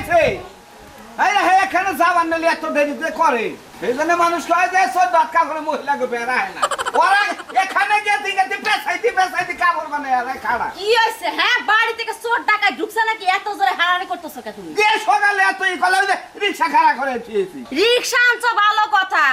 পাইছে এখানে যাবার নালে এত দেরিতে করে। এই জন্য মানুষ কয় যে সব দরকার করে মহিলাকে বেড়া হয় না। ওরা এখানে গেতে গেতে পেশাইতে পেশাইতে কাপড় বানায় আর খাড়া। কি হয়েছে হ্যাঁ? বাড়ি থেকে চোর ডাকায় ঢুকছে নাকি? এত জোরে হারানি করতেছো কে তুমি? যে সকালে এত ই ওই যে রিক্সা খাড়া করে দিয়েছি। রিক্সা আনছো ভালো কথা।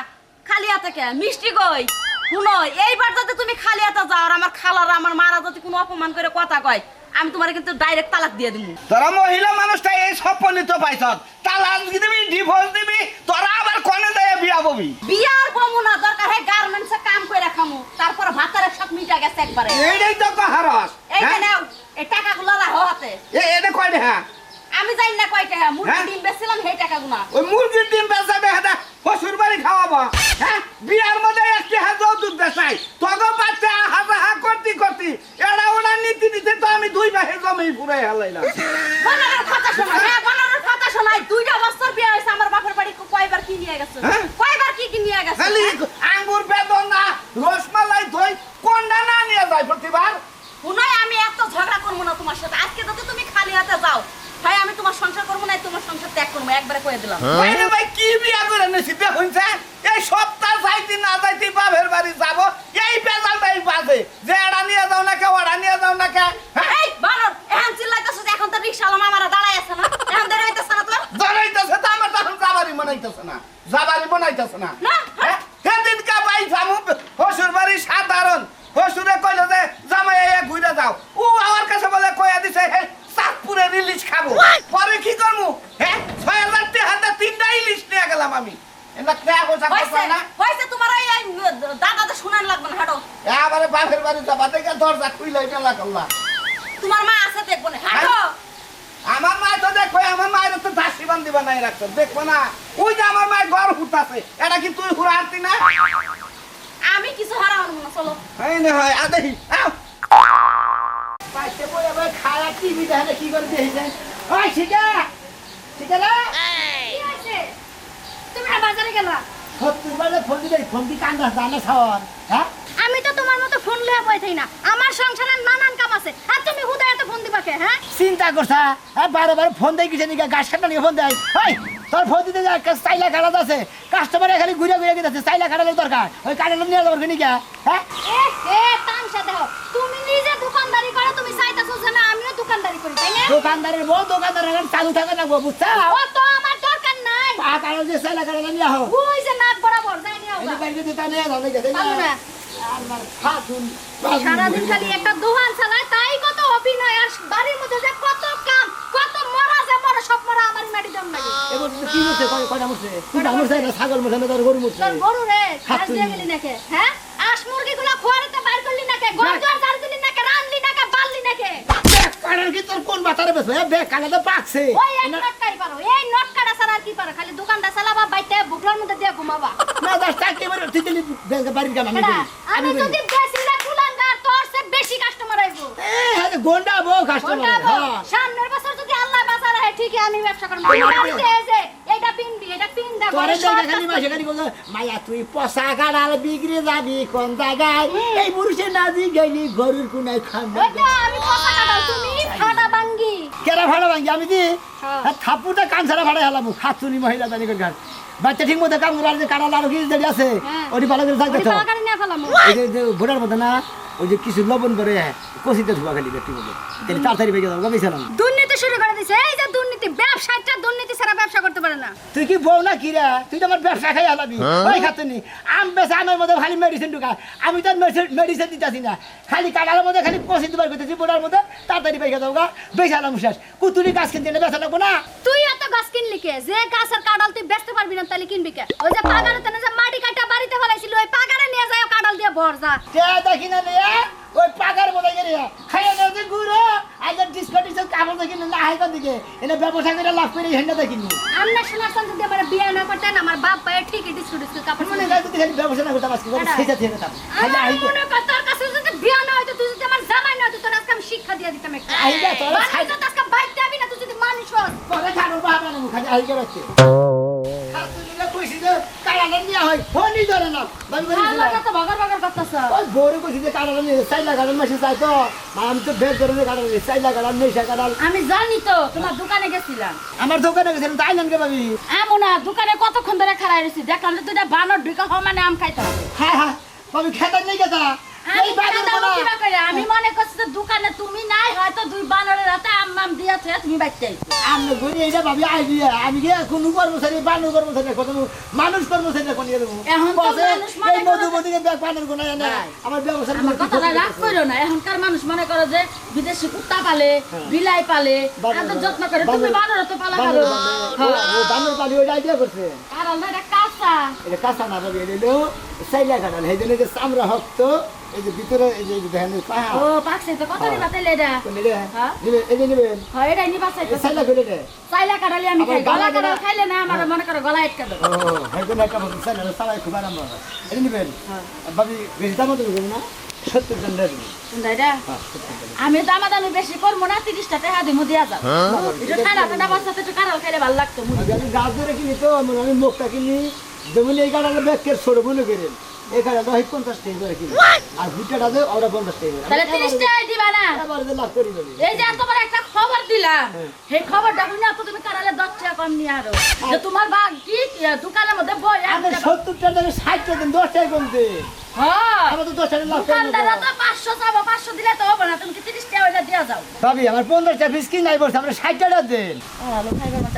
খালি হাতে কে? মিষ্টি কই? শুনো এইবার যদি তুমি খালি হাতে যাও আর আমার খালার আমার মারা যদি কোনো অপমান করে কথা কয় আমি তোমার কিন্তু ডাইরেক্ট তালাক দিয়ে দিব তোরা মহিলা মানুষটা এই সপনিত পাইছ তালাক দিবি ডিভোর্স দিবি তোরা আবার কনে দেয় বিয়া ববি? বিয়ার বমু না দরকার হয় গার্মেন্টসে কাম করে খামু। তারপর ভাতারের সব মিটা গেছে একবারে। এইটাই তো হারস এই যে নাও এই টাকাগুলো রাখো হাতে। এটা কয় হ্যাঁ? আমি জানি না কয় টাকা মুরগি হ্যাঁ? ডিম বেচছিলাম সেই টাকাগুলো। ওই মুরগির ডিম বেচাবে হাতে শ্বশুর বাড়ি খাওয়াবো হ্যাঁ? বিয়ার মধ্যে একটি হাত যৌতুক বেচাই। তখন বাচ্চা হাজা হা করতি করতি এরা ওরা নীতি নিতে তো আমি জমি পুরাই হালাইলাম। কথা শোনো হ্যাঁ বানানোর কথা শোনাই দুইটা বছর বিয়ে হয়েছে আমার বাপের বাড়ি কয়বার কি নিয়ে গেছে? হ্যাঁ? কয়বার কি কি নিয়ে গেছে? খালি আঙ্গুর বেদনা রসমালাই দই কোনটা না নিয়ে যায় প্রতিবার। শুনাই আমি এত ঝগড়া করব না তোমার সাথে। আজকে যদি তুমি খালি হাতে যাও ভাই আমি তোমার সংসার করব না তোমার সংসার ত্যাগ করব একবারে কয়ে দিলাম। বাইরে ভাই কি বিয়া করে নিছি দেখুন এই সপ্তাহ যাইতে না যাইতে বাপের বাড়ি যাব। এই বেজালটাই বাজে। যে এড়া নিয়ে যাও না কে ওড়া নিয়ে যাও না কে হ্যাঁ এই বানর এখন চিল্লাইতেছো যে এখন তো রিক্সাওয়ালা মামারা দাঁড়ায় আছে না এখন দাঁড়ায় হইতেছে না তোর জানাইতেছে তো আমার তখন যাবারি মনাইতেছে না মনাইতেছে না। হ্যাঁ? সেদিন কা ভাই যামু হসুর বাড়ি সাধারণ। হসুরে কইল যে জামাই ঘুরে যাও। ও আমার কাছে বলে কইয়া দিছে চাঁদপুরে ইলিশ খাব। পরে কি হ্যাঁ ছয় হাজার তিনটা ইলিশ নিয়ে গেলাম আমি। কেয়া হয়েছে তোমার মা আছে দেখব না মা আমার মায়ের তো দাসি বান্দিবা নাই রাখছো দেখব না। ওই যে আমার মায়ের ঘর হুতাছে এটা কি তুই হুড়া আনতি না? আমি কিছু হারাবো না চলো। এই না হয় আদেহি আও পাইতে বই আবার খায়া টিভি দেখে কি করে দেখেছেন ওই শিকা শিকা রে। কি হয়েছে তুমি না বাজারে গেলা? সত্যি বলে ফোন দিলে ফোন দি কান্দা জানে খাওয়ার হ্যাঁ? আমি তো তোমার মতো ফোন লয়ে বই না। আমার সংসারের নানান কাম আছে আর তুমি এত ফোন দিবা কে হ্যাঁ? চিন্তা করছা হ্যাঁ? বারে বারে ফোন দেয় কিছু নিকা গাছ কাটা নিয়ে ফোন দেয়? ওই তোর ফোন দিতে যা চাইলা কাটা আছে। কাস্টমার খালি ঘুরে ঘুরে গেছে চাইলা কাটালে দরকার। ওই কাটালে নিয়ে যাবার নিকা হ্যাঁ? এ এ তামসা দেখো তুমি নিজে দোকানদারি করো তুমি চাইতাছো যে না আমিও দোকানদারি করি তাই না? দোকানদারের বউ দোকানদারের এখন চালু থাকে না গো বুঝছা? ও তো আমার দরকার নাই। পা কাটা যে চাইলা কাটালে নিয়ে আহো ওই যে নাক বরাবর যাই নিও এই যে বাইরে দিতে নিয়ে দেখে পাবো না? সারাদিন খালি একটা দোকান চালায় তাই কত অভিনয় আর বাড়ির মধ্যে যে কত কাম কত মরা যে মরা সব মরা আমার মাটি দম লাগে। এবার কি মরছে কয়টা মরছে? দুটা মরছে না ছাগল মরছে না গরু মরছে? গরু রে হাত দিয়ে গেলি নাকি? হ্যাঁ? আস মুরগি গুলা খোয়ারিতে বাইর করলি নাকি? দুয়ার দিলি নাকি রানলি নাকি বাললি নাকি কি তোর কোন মাথারে বেসবে ব্যাগ কাটা তো পাকছে। ওই এক নটকাই পারো। এই নট কাটা ছাড়া আর কি পারো? খালি দোকানটা চালাবা বাইতে বুকলার মধ্যে দিয়ে ঘুমাবা। না দাস চাকরি তুই দিলি বাড়ির কাম আমি। আমি যদি বেশিলা কুলাঙ্গার তোর সে বেশি কাস্টমার আইবো। গোন্ডা বউ কাস্টমার হ্যাঁ। সামনের বছর যদি আল্লাহ বাঁচা রাখে ঠিকই আমি ব্যবসা করব। পিনবি এটা পিন দা তোরে জায়গা খালি মাসে খালি বলতো মায়া তুই বিগড়ে যাবি কোন জায়গায়? এই নাজি গেলি গরুর কোনায় খান্ডা আমি তুমি? কেরা ভাড়া ভাঙি? আমি দি? হ্যাঁ। থাপুটা কান ছাড়া ভাড়া হেলাম। খাতুনি মহিলা জানি করে বাচ্চা ঠিক মতো কাম করার যে কাটা লাড়ু কিছু দাঁড়িয়ে আছে হ্যাঁ। ওটি ভালো করে থাকতে ভোটার মতো না ওই যে কিছু লবণ করে কষিতে ধোয়া খালি ব্যক্তি বলে তাড়াতাড়ি বেগে যাব দুর্নীতি শুরু করে দিছে। এই যে দুর্নীতি ব্যবসায়টা দুর্নীতি ছাড়া ব্যবসা করতে পারে না তুই কি বউ না কি রে? তুই তো আমার ব্যবসা খাই হালাবি ওই খাতুনি আম বেসা আমের মধ্যে খালি মেডিসিন ঢুকা আমি তো মেডিসিন দিতেছি না। খালি কাটার মধ্যে খালি কষি দুবার করতেছি বোটার মধ্যে। তাড়াতাড়ি বেগে যাব গা। বেসালাম শেষ। কুতুরি গাছ কিনতে এনে বেসা লাগবো না? তুই এত গাছ কিনলি কে? যে গাছের কাঁঠাল তুই বেচতে পারবি না তাহলে কিনবি কে? ওই যে পাগারে তেনে যে মাটি কাটা বাড়িতে ফেলাইছিল ওই পাগারে নিয়ে যায় কাঁঠাল দিয়ে ভর যা। দেখি না রে? ওই পাকার মধ্যে গেলে খাইয়ে যে গুড়ো। আজ ডিসকাউন্ট ডিসকাউন্ট কাপড় দেখি না হাই দিকে। এনে ব্যবসা করে লাভ করে হেন্ডা দেখিনি। আমরা শোনাচ্ছেন যদি আমার বিয়ে না করতেন আমার বাপ ভাই ঠিকই ডিসকুট ডিসকুট কাপড় মনে হয় যদি খালি ব্যবসা না করতাম আজকে এটা। সেটা থেকে যেতাম খালি মনে কর তোর কাছে যদি বিয়ে না হইতো তুই যদি আমার জামাই না হইতো তোর আজকে আমি শিক্ষা দিয়ে দিতাম একটা। আইবা, তোর মানুষ খাই- আজকে বাইক যাবি না তুই যদি মানুষ হস। পরে খানো বাবা না খালি আইগে রাখছে। খাতুনিরা কইছি যে কালা নিয়ে হয়। ফোনই ধরে না। ওই বড় কইছি যে নিয়ে চাই তো। আমি তো ধরে নিয়ে নেশা আমি জানি তো তোমার দোকানে গেছিলাম। আমার দোকানে গেছিলাম তাই নানকে ভাবি। এমন না দোকানে কতক্ষণ ধরে খাড়াই রয়েছি? দেখলাম যে দুইটা বানর ঢুকে হওয়া মানে আম খাইতে হবে। হ্যাঁ হ্যাঁ। ভাবি খেতার নেই গেছা আমি করে? আমি মনে করছি যে দোকানে তুমি নাই হয়তো দুই বানরের হাতে আম মাম দিয়েছে তুমি বাইতে আমি ঘুরে এইটা ভাবি আইডিয়া আমি কি কোনো কর্মচারী বানু কর্মচারী কত মানুষ কর্মচারী নিয়ে দেবো এখন তো মানুষ মনে এই করে- মধুমতিকে ব্যাগ বানের কোনো নাই। আমার ব্যবসা আমার কথাটা রাগ করো না এখনকার মানুষ মনে করে যে বিদেশি কুত্তা পালে বিলাই পালে এত যত্ন করে। তুমি বানর তো পালা পারো বানর পালি ওইটা আইডিয়া করছে। কারণ না এটা কাঁচা। এটা কাঁচা না ভাবি এটা সাইলা কাটাল এই জন্য চামড়া হক্ত এই যে ভিতরে এই যে দেখেন পাহা ও পাকছে তো কত নিবা তেলে এটা? হ্যাঁ? এই যে নেবেন হয় এটা নিবা চাই সাইলা করে দে। চাইলা কাটালি আমি খাই গলা কাটাল খাইলে না আমার মনে করো গলা আটকা দেবো। ও হয়তো না একটা বলছে সাইলা সালাই খুব আরাম হবে এই নেবেন ভাবি বেশি দাম দেবেন না। সত্তর জন দেবেন এটা? হ্যাঁ আমি দামা দামি বেশি করব না তিরিশটা টাকা দিব দিয়া যাও। একটু ঠান্ডা ঠান্ডা বাচ্চাতে একটু খাইলে ভালো লাগতো আমি গাছ ধরে কিনি তো মানে আমি মুখটা কিনি। যেমন এই গাড়ালে ব্যাগের ছোট মনে করেন গাড়াটা হয় পঞ্চাশ টাকা করে কিনি। আর ভুট্টাটা দেয় ওরা পঞ্চাশ টাকা তাহলে তিরিশ টাকা দিবা না লাভ করি এই যে তোমার একটা খবর দিলাম সেই খবরটা শুনে তো তুমি কারালে দশ টাকা কম নিয়ে আরও। যে তোমার বাঘ কি দোকানের মধ্যে বই আপনি সত্তর টাকা ষাট টাকা দেন দশ টাকা কমতে হ্যাঁ। দশ মতো।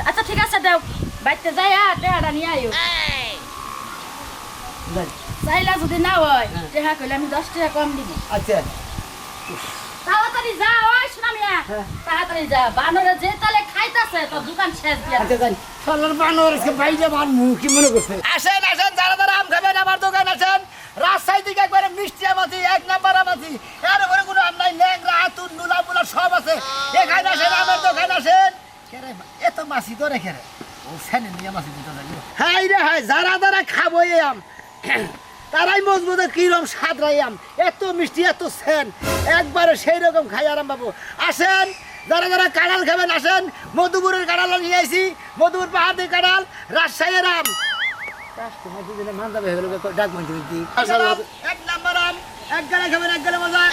আচ্ছা ঠিক আছে দাও। বাইতে যাই আর নিয়ে যাই। চাইলা যদি না হয় টেহা কইলে আমি দশ টাকা কম দিব। আচ্ছা। তাড়াতাড়ি যা ওই শোনা মিয়া। হ্যাঁ। তাড়াতাড়ি যা বানরে যে তালে খাইতাছে তো দোকান শেষ দিয়া। আচ্ছা যাই সরলার বানর আজকে বাইরে মান মুখ মনে করছে? আসেন আসেন যারা যারা আম খাবেন আমার দোকান আছেন রাজশাহী থেকে একবারে মিষ্টি আমাছি এক নাম্বার আমাছি এর উপরে কোনো আম নাই ল্যাংরা আতুর নুলা মুলা সব আছে। এখানে আসেন আমার দোকান আসেন। কেরে এত মাছি তো রেখে রে ও ফ্যানে নিয়ে মাছি দিতে যাই হাই রে হাই যারা যারা খাব এই আম। তারাই মজবুত কিরম স্বাদ রাই আম এত মিষ্টি এত সেন। একবারে সেই রকম খাই আরাম বাবু আসেন যারা যারা কাঁড়াল খাবেন আসেন। মধুপুরের কাঁড়াল নিয়ে আইছি মধুপুর পাহাড়ি কাঁড়াল রাজশাহীর আম। এক নাম্বার আম এক গালে খাবেন এক গালে মজা।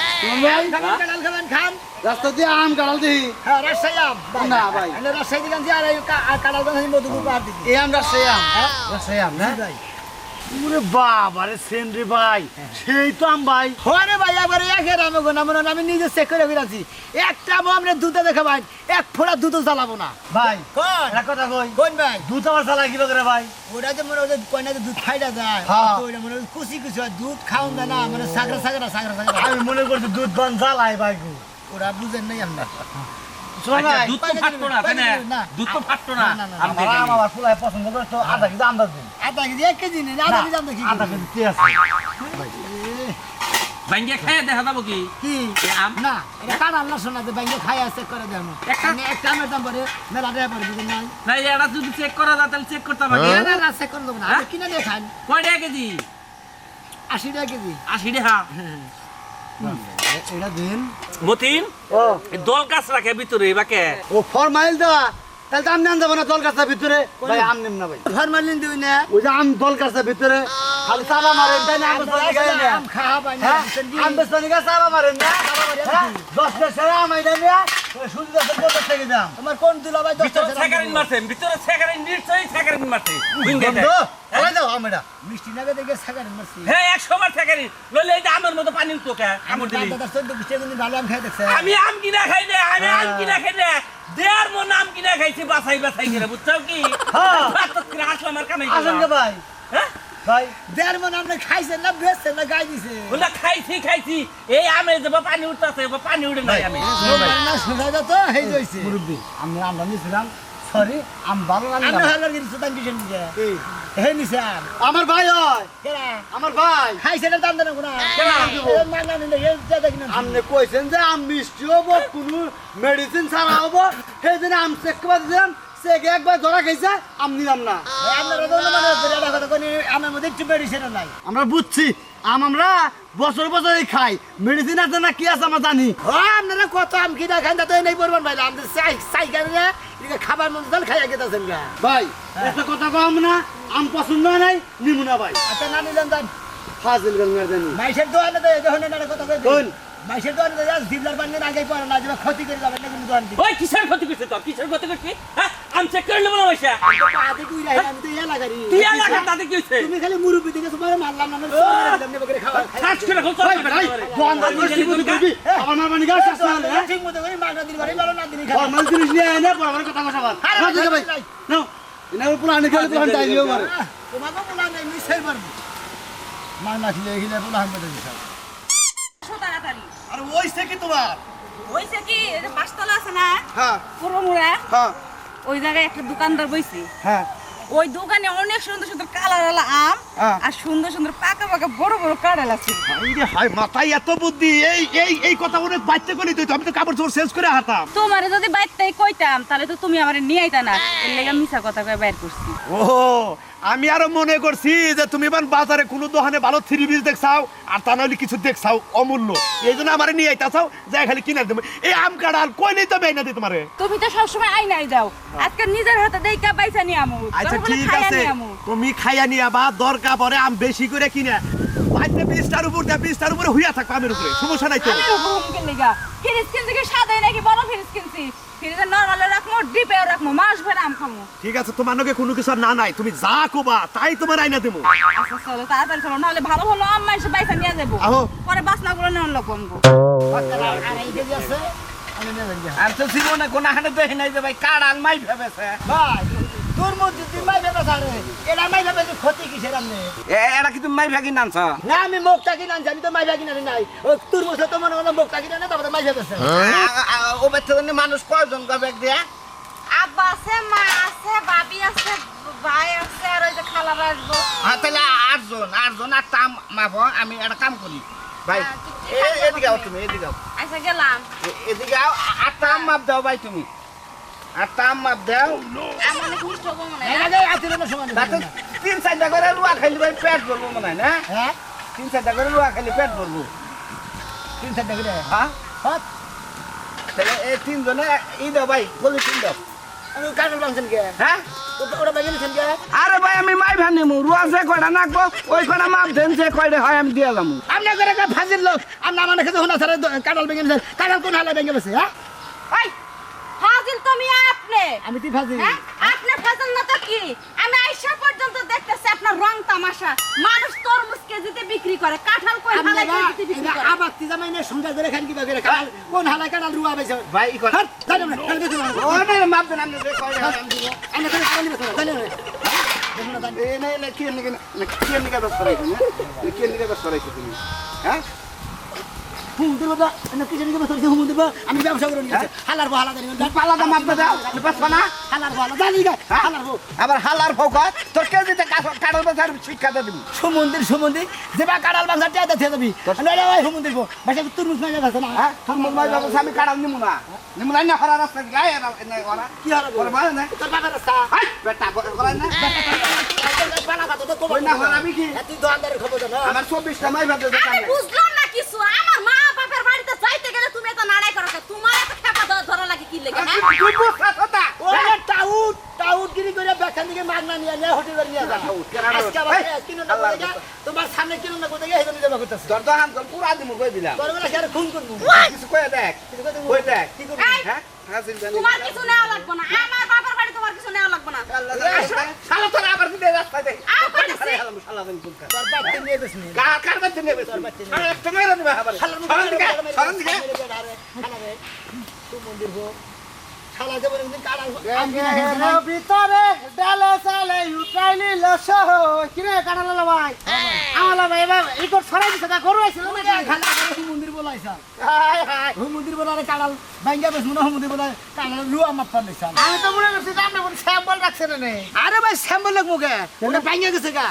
কাঁড়াল খাবেন খান। রাস্তা দিয়ে আম কাড়াল দিই হ্যাঁ রাজশাহী আম। না, ভাই। রাজশাহী দিলাম আর কাঁড়াল মধুপুর পাহাড় দিকে। এই আম রাজশাহী আম। রাজশাহী আম না? ভাই। ওরে বাবা রে সেন রে ভাই। সেই তো আম ভাই। হরে ভাই একবার আমি নিজে চেক করে একটা আমরা দুধে দেখে ভাই এক ফোড়া দুধও জ্বালাবো না। ভাই কোন? একটা কথা কই। কোন ভাই? দুধ চালা কি করে ভাই? ওটা যে মনে কয়না দুধ যায় হ্যাঁ। তো ওটা মনে কুচি কুচি দুধ খাওন না মানে সাগরা সাগরা সাগরা সাগরা। আমি মনে করছি দুধ বান জ্বালাই ভাই গো। ওরা বুঝেন নাই আমরা। দুধ তো ফাটতো না তাই না। দুধ তো ফাটতো না। আম আমার ফুলাই পছন্দ করে তো আধা কেজি আন্দাজ দিন। আধা কেজি এক কেজি নেই আধা কেজি কি আধা? কেজি কি আছে? ভাঙ্গে খাইয়ে দেখা যাব কি? কি? আম? না এটা কার আল্লাহ শোনাতে ব্যাংকে খাই আছে করে দেন একটা- একটা আমের দাম পরে মেলা টাকা পরে বুঝেন নাই। না এটা যদি চেক করা যায় তাহলে চেক করতে পারি না, না না চেক করে দেবো না। কিনে দিয়ে খান কয় টাকা কেজি? আশি টাকা কেজি। আশি টাকা। এটা দিন। মতিন? ও। দল গাছ রাখে ভিতরে বাকে। ও ফরমাইল দেওয়া। তাহলে তো আম নেন যাব না দল গাছটার ভিতরে? ভাই আম নেন না ভাই। ঘর মারলেন না। ওই যে আম দল গাছটার ভিতরে। খালি চালা মারেন তাই না? আম বেচবানি গায়ে না আম খাওয়া পাই না হ্যাঁ? আম গায়ে। মারেন না? হ্যাঁ? দশ টাকা আম আইডা নিয়ে তোমার কোন দুলা ভাই ভিতরে সেকারিন মারছে ভিতরে সেকারিন নিশ্চয়ই সেকারিন মারছে। মিষ্টি নাগে দেখে সাগার মারছি। হ্যাঁ একশো বার সেকারিন নইলে এই যে আমের মতো পানি তো কে কামড় দিলি ভালো আম খাই দেখছে। আমি আম কিনা খাই না আমি আম কিনা খাই না। দেড় মন আম কিনা খাইছি বাছাই বাছাই করে বুঝছ কি? হ্যাঁ। কামাই আসেন ভাই? হ্যাঁ? ভাই দেড় মন আপনি খাইছেন না বেচছেন না গাই দিছে? ওলা খাইছি খাইছি। এই আমে যে পানি উঠতেছে বা পানি উঠে নাই আমি। না শোনা যত হেই হইছে মুরব্বী আমি আমরা নিয়েছিলাম সরি আম ভালো আমরা রান্না হলার গিরি সুতান দিছেন দিছে হে নিছে আম। আমার ভাই হয়। কেরা? আমার ভাই। খাইছেন না দাম দেন কোনা? মাগনা নিলে হে দাদা কিনা আপনি কইছেন যে আম মিষ্টি হব কোনো মেডিসিন ছাড়া হব। সেই জন্য আম চেক করে দিলাম চেক একবার ধরা খাইছে আম নিলাম না। আমার বুঝছি আম আমরা বছর বছরই খাই। মেডিসিন আছে না কি আছে আমরা জানি। আপনারা কত আম কিনা খান তাতে নেই পড়বেন ভাই আমাদের চাই চাই কেন খাবার মতো জল খাইয়া গেতেছেন ভাই একটা কথা কম না আম পছন্দ নাই নিমু না ভাই। আচ্ছা না নিলেন তাই ফাজিল গান মেরে জানি মাইসের দোকানে তো যখন কথা কই? মাইসের দোকানে তো জিবলার বান্নের আগে পড়ে না ক্ষতি করে যাবেন না কিন্তু দোকান ওই কিসের ক্ষতি করছিস তোর? কিসের ক্ষতি করছিস? হ্যাঁ আমি চেক করে নেব না পাতে কুই রাই আমি তো তুই তাতে কি তুমি খালি মুরব্বি থেকে তোমার মারলাম না দিলাম নেবে করে খাওয়া কাজ করে খোঁজ ভাই ভাই দোকানদার কি বুঝি করবি আমার মার মানি গাছ আসছে হ্যাঁ? ঠিক মতো করে মাগনা দিন বাড়ি ভালো না দিন খাওয়া মাল জিনিস নিয়ে আয় না পর আমার কথা কথা বল। না দিকে ভাই নাও। এনার আনে টাইম তোমাকে বলা নেই পারব খিলে বলা আর ওই সে কি তোমার? হয়েছে কি? এই যে পাঁচতলা আছে না? হ্যাঁ। পুরো মুড়া? হ্যাঁ। ওই জায়গায় একটা দোকানদার বইছে। হ্যাঁ। ওই দোকানে অনেক সুন্দর সুন্দর কালার আম হ্যাঁ। আর সুন্দর সুন্দর পাকা পাকা বড় বড় কাঁড়াল আছে। রে হাই মাথায় এত বুদ্ধি এই এই এই কথা অনেক বাচ্চা করে তুই আমি তো কাপড় চোর শেষ করে হাতাম তোমারে যদি বাইরটাই কইতাম তাহলে তো তুমি আমারে নিয়ে আইতা না। এর লেগে মিছা কথা কয়ে বাইর করছি। ও আমি আরও মনে করছি যে তুমি বাজারে কোনো দোকানে ভালো থ্রি পিস দেখছাও আর তা নাহলে কিছু দেখছাও অমূল্য। এই জন্য আমার নিয়ে আইতাছাও যাই খালি কিনে দেবো। এই আম কাড়াল কই নেই তো বেই না দিই তোমারে? তুমি তো সবসময় আইনাই যাও। আজকে নিজের হাতে দেখা বাইসা নিয়ে আমু। আচ্ছা ঠিক আছে। তুমি খাইয়া নিয়া বা দরকার পরে আম বেশি করে কিনে। বাইতে বিশটার উপর দেয় বিশটার উপরে হুইয়া থাকবে আমের উপরে। সমস্যা নাই তো। আমের উপর হুমকি লেগা। ফ্রিজ কিনছি কি সাদাই নাকি বড় ফ্রিজ কিনছি ফ্রিজে নরমালে রাখব ডিপেও রাখব মাস ভরে আম খামো। ঠিক আছে তোমার নাকি কোনো কিছু না নাই তুমি যা কোবা তাই তোমার আইনা দেবো। আচ্ছা চলো তাড়াতাড়ি চলো নাহলে ভালো আম বাইসা নিয়ে যাব। পরে বাসনা করে নেওয়ার লোক আমগো আর এই কেজি আছে আমি নেবেন আমি তো জীবনে কোনো হানে দেখি নাই যে ভাই কাড়াল মাই ভেবেছে। ভাই এরা কি তুমি মাই ভাগি নানছ না আমি আমি তো মাই নাই। তোর মধ্যে তো মনে হলো মুখটা কিনে না তারপরে মাই ভেবেছে ও বেতে মানুষ কয়জন গবে দিয়া? আব্বা আছে মা আছে আছে ভাই আছে আর ওই যে খালারা আসব। হ্যাঁ তাহলে আটজন আটজন আটটা আম মাপো আমি একটা কাম করি। ভাই হ্যাঁ, এদিকে আও তুমি? এদিকে আও। আচ্ছা গেলাম। এদিকে আও আ- আটটা আম মাপ দাও ভাই তুমি। মাপ দাও। মনে হয় তিন চারটা করে লুয়া খাইলে ভাই পেট ভরবো মনে হয় না? তিন চারটা করে লুয়া খাইলে পেট ভরবো। তিন চারটা করে? হ্যাঁ? তাহলে এই তিনজনে ই দাও ভাই বলি তিন দাও। আমি কাজল বাংছেন কে? ওটা- ওটা কে? আরে ভাই আমি মাই ভানি রুয়া যে কয়টা নাকবো ওই কয়টা মাপ দেন যে কয়টা হয় আমি দিয়ে যাব আপনি করে ফাজিল লোক আপনি আমার কাছে হোনা সারা কাটাল ভেঙে কাটাল কোন হালা ভেঙে গেছে হ্যাঁ? তুমি আপনি? আমি তুই ফাজিল? হ্যাঁ? আপনি ফাজিল না তো কি? আমি আইসা পর্যন্ত দেখতেছি আপনার রং তামাশা। মানুষ তরমুজ কেজিতে বিক্রি করে কাঁঠাল কই হালাই কেজিতে বিক্রি করে। আবার তুই জামাই না সংসার করে খান কিবা করে কাটাল কোন হালা কাটাল রুয়া বেছে ভাই ই কর। হ্যাঁ জানো না কাল কিছু না। ও না মাপ দেন আমি কয়টা হয় আমি দিব আমি করে কাটাল নিবে জানো না। না এই না না কি নিকে না কি নিকে ব্যস্ত রাখছো না কি নিকে ব্যস্ত রাখছো তুমি? হ্যাঁ? আমি ব্যবসা করে নিয়েছি। হালার বো হালা জানি না পালাটা মাপ দাও পাঁচশো না? হালার বো হালা জানি গা হালার বো আবার হালার ফোকত তোর কেজিতে কাঠল বাজার শিক্ষাটা দিবি। সমুদ্র সমুদ্র যেবা কাটাল বাংলা টিয়া দেখে যাবি নইলে ওই সমুদ্র বো না? হ্যাঁ? তোর মাই ব্যবসা আমি কাটাল নিমু না। নিমু না না হরা রাস্তা গায়ে না ওরা কি হারা ওরা মানে না? তোর বাবার রাস্তা। হাই বেটা করা না? বালা কথা তো ওই না হরাবি কি? তুই দোকানদারের খবর জানো আমার চব্বিশটা মাই ভাবতে বুঝলাম না কিছু আমার মা বাপের বাড়িতে যাইতে গেলে তুমি এত নাড়াই করো কেন? তোমার এত খেপা ধ- ধরা লাগে কি লেগে হ্যাঁ? তুই বুঝছাস ওরে টাউট টাউট গিরি করে বেখান থেকে মাগনা নিয়ে নিয়ে হোটেলে নিয়ে যা? আজকে আবার কিনো না আল্লাহ কোথায় তোমার সামনে কিনো না কোথায় হেজন যাবা করতেছ। তোর তো হাম তোর পুরা দিমু কই দিলাম? তোর বলে আর খুন করব। কিছু কই দেখ কিছু কথা কই দেখ কি করবি? হ্যাঁ? তোমার কিছু নেওয়া লাগবে না। আমার বাপের বাড়ি তোমার কিছু নেওয়া লাগবে না। শালা তোর আবার দিতে রাস্তা দে শালা দিন কোন কাজ তোর বাচ্চা নিয়ে বেশ নি গা কার বাদ দিনে বেশ আরে একটা মেরে দিবে আবার শালার দিকে সরন দিকে। মন্দির গো ভিতরে ডালে চালে উঠাইলি লস কিরে কাটালা ভাই? আমার ভাই এবার এই তোর ছড়াই দিছে না গরু আইছিল না খালা মন্দির বলাইছা। হাই হাই হুম মন্দির বলারে কাড়াল ভাঙ্গা বেশ মনে মন্দির বলা কাড়াল লুয়া মাত্রা নিছান আমি তো মনে করছি আপনি কোনো স্যাম্পল রাখছেন না আরে ভাই শ্যাম্বল লোক মুখে ওটা ভাঙ্গা গেছে গা।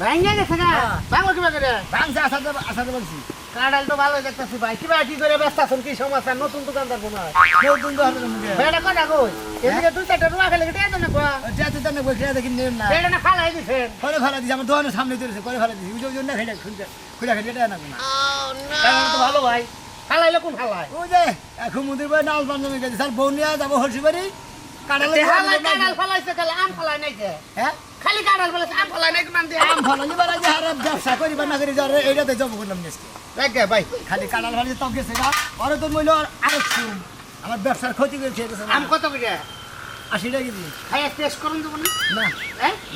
ভেঙে গেছে না বাংলা কিবা করে ভাঙছে আসাতে আসাতে বলছি। কাঁঠাল তো ভালো দেখতেছি ভাই। কি করে ব্যস্ত আছেন? কি সমস্যা? নতুন দোকানদার বোনা নতুন কই এদিকে দুই চারটা রুয়া খেলে কেটে দেন নেন না না দিছেন। করে দিছি আমার দোকানের সামনে চলেছে করে ফেলা দিছি। ওই জন্য খেলে খুঁজে খুঁজে খেলে এটা না তো ভালো ভাই। ফালাইলে কোন ফালাই? ও যে এখন মুদির ভাই নাল বান্ধবী গেছে। স্যার বউ নিয়ে যাব হরসিবাড়ি কাটালে হালাই ফালাইছে খালি আম ফালাই নাই কে হ্যাঁ? খালি কাঁঠাল ফালাইছে আম ফালাই নাই কোন আম ফলালি বেলা যে হারে ব্যবসা করি বা না করি যারে এইটাতে জব করলাম নেসকে দেখে ভাই খালি কাটাল ফালি তো গেছে গা আরও তোর মইল আরেক শুন আমার ব্যবসার ক্ষতি করেছে আম কত করে? আশি টাকা কেজি। খাই টেস্ট করুন দেবো না না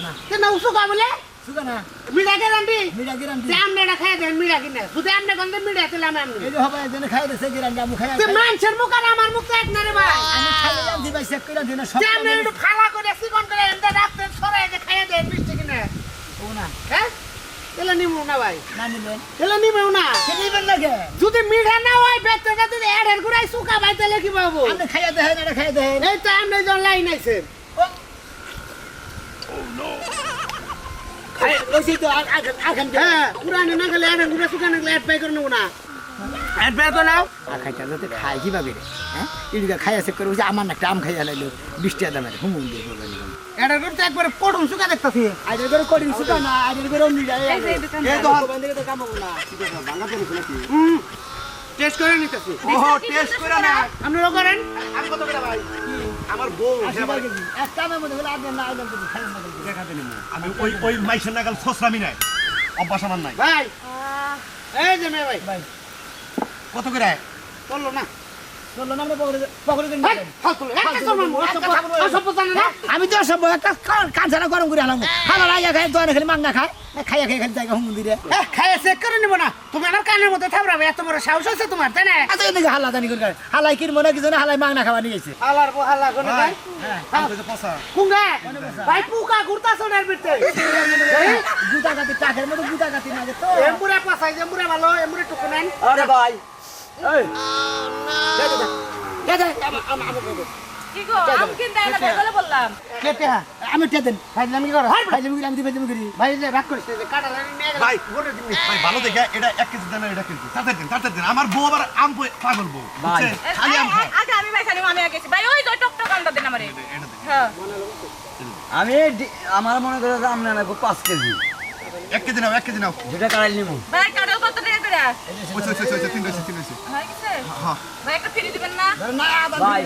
না। কেন উসু কা বলে। সুগা না। মিঠা গ্যারান্টি মিঠা গিরান্টি আম নেড়া খাই দেন মিঠা কিনে শুধু আমনে গন্ধে মিঠা দিলাম আমি এই যে হবে একজনে খাই দিছে গিরান্টি আমি খাই তুই মানুষের মুখ আর আমার মুখ এক না রে ভাই। আমি খাই জানছি চেক করে দিন সব তুই আমনে ফালা করে সিকন করে এমনি রাখতেন সরাই যে খাইয়ে কিনে। ও না। হ্যাঁ? নিমু না ভাই। না নিবেন না। নিবেন লাগে? যদি মিঠা না হয় যদি এডের গুড়াই শুকা ভাই তাহলে কি পাবো? আপনি দেখেন এটা দেখেন এই তো লাইন আইছেন হ্যাঁ খাই কীভাবে রে হ্যাঁ? খাইয়া চেক করে আমার না একটা আম খাইয়া লাইলো বিশ টাকা দামের হুমুন দিয়ে এডের গুড় তো একবারে পটুন শুকা দেখতাছি। আইডের করে করি সুতা না আইডের করে অন্য যায় এই তো হাত বান্ধে তো কাম হবে না হুম। টেস্ট করে নিতেছি। ওহো টেস্ট করে না আপনারা করেন। আমি কত করে ভাই? আমার বউ একটা আমের মধ্যে হলে আপনি না আইলেন তো খাইলেন না কিন্তু। দেখাতে আমি ওই ওই মাইসের নাগাল ফসরামি নাই। অভ্যাস আমার নাই। ভাই। এই যে মেয়ে ভাই। ভাই। কত করে? বলল না। আমি তো সব একটা কাঁচারা গরম করে আলাম খাবার আগে খাই দোকানে খালি মাংনা খায়। খাইয়া খাই খালি জায়গা হুম এ, খাইয়ে চেক করে নিব না। তুমি আমার কানের মধ্যে থাবরাবে এত বড় সাহস আছে তোমার তাই না? আচ্ছা এদিকে হাল্লা জানি করে হালাই কির মনে কিছু না হালাই মাংনা খাওয়া নিয়ে গেছে। হালার বো হালা কোনে ভাই আমি তো পসা কুঙ্গা ভাই পুকা ঘুরতাছ ওটার ভিতরে। গুতা গাতি টাকের মতো গুতা গাতি না তো। এমপুরা পাসাই এমপুরা ভালো এমপুরা টুকু নেন। আরে ভাই। আম হ্যাঁ। আমি দেন। কি করো। হাই আমি দিবে দিবে করি। ভাই রাগ করিস। কাটা লাগি নিয়ে গেল ভাই ভাই ভালো দেখে এটা এক কেজি দেন এটা কিন্তু। তাড়াতাড়ি দিন তাড়াতাড়ি দিন। আমার বউ আবার আম পাগল বউ আম আগে ভাই খালি আমি আগে ভাই ওই যে টকটক আমটা দেন আমারে। হ্যাঁ। আমি আমার মনে করে যে নেব কেজি। এক কেজি নাও এক কেজি নাও। কাড়াই নিবো। ভাই কাটাল কত টাকা করে? ওই ওই ওই ওই তিন তিন হ্যাঁ ভাই একটা ফ্রি দিবেন না? না ভাই।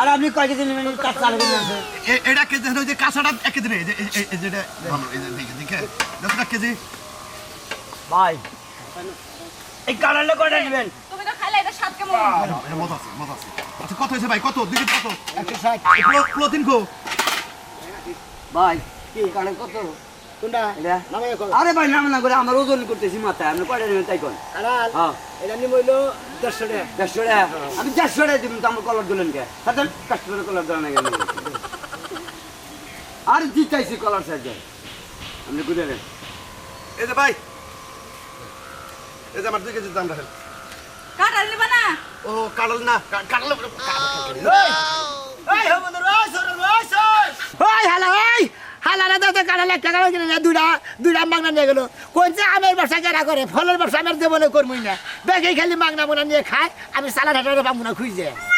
আর আপনি কয় কেজি নেবেন? কাজ চালু করে এটা কেজি হলো যে কাঁচাটা এক কেজি নেই যেটা ভালো এই যে দেখে দেখে। দশ টাকা কেজি। ভাই এই কাড়ালে কয়টা নেবেন? তুমি তো খাইলে এটা কেমন? আছে মজা আছে। আচ্ছা কত হয়েছে ভাই? কত? দিকে কত। একশো ষাট। ভাই কি কত? কোনটা? আরে ভাই নাম না করে আমার ওজন করতেছি মাথায়। আপনি কয়টা নেবেন তাই কোন? হ্যাঁ। এটা নিম হইল দেড়শো টাকা। দেড়শো টাকা? আমি দেড়শো টাকা দিবেন তো আমার কলার দিলেন কে? তাদের কাস্টমারের কলার দেওয়া না কেন? আর জিতাইছি কলার সাইজ আপনি বুঝে নেন। এই যে ভাই এই যে আমার দুই কেজি দাম রাখেন। কাটাল নিবা না? ও কাটল না কা- কাটলে এই হব ওই সর ওই সর ওই হালা ওই হালা না কাটা লাখ টাকা কিনে না দুইটা দুইটা মাগনা নিয়ে গেল। কোনছে আমের ব্যবসা যারা করে? ফলের ব্যবসা আমার দেবনে করবই না। দেখে খালি মাগনা মোনা নিয়ে খায়, আমি সালাদ হাটারে পাবো না খুঁজে।